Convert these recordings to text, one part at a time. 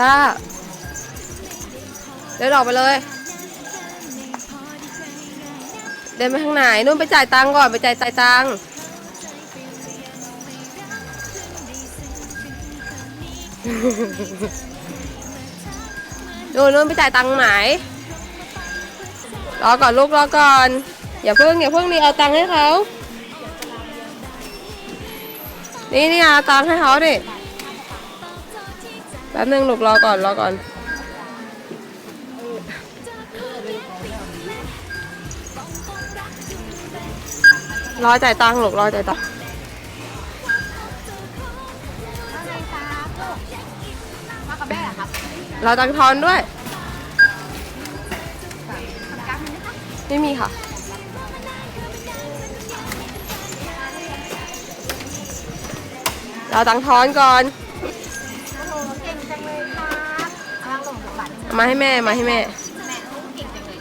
ต้าเดินออกไปเลย เดินไปทางไหนนู่นไปจ่ายตังค์ก่อนไปจ่ายจ่ายตังค์นู่นนู่นไปจ่ายตังค์ไหนรอก่อนลูกรอก่อน อย่าเพิ่งอย่าเพิ่งนี่เอาตังค์ให้เขานี่นี่เอาตังค์ให้เขาดิ ป๊บนึงลูกรอก่อนรอก่อน รอจ่ายตังค์ลูกรอจ่ายตังค์อะไรครับลูกมากับแม่เหรอครับรอตังค์ทอนด้วยทำการมันะคะไม่มีค่ะ รอตังค์ทอนก่อน จังเลยครับเอาลงจากบัตรเอามาให้แม่มาให้แม่ แม่โอ้เก่งจังเลย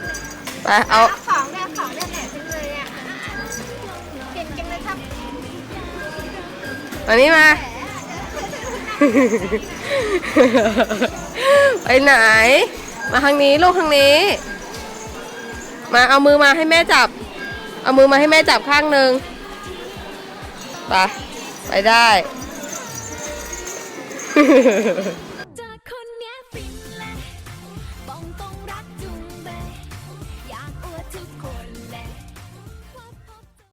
ไปเอาของเนี่ยของเนี่ยแหม่จังเลยอะเก่งจังเลยครับ อันนี้มา ไปไหน มาทางนี้ลูกทางนี้ มาเอามือมาให้แม่จับ เอามือมาให้แม่จับข้างหนึ่งไปไปได้ องต้องรัก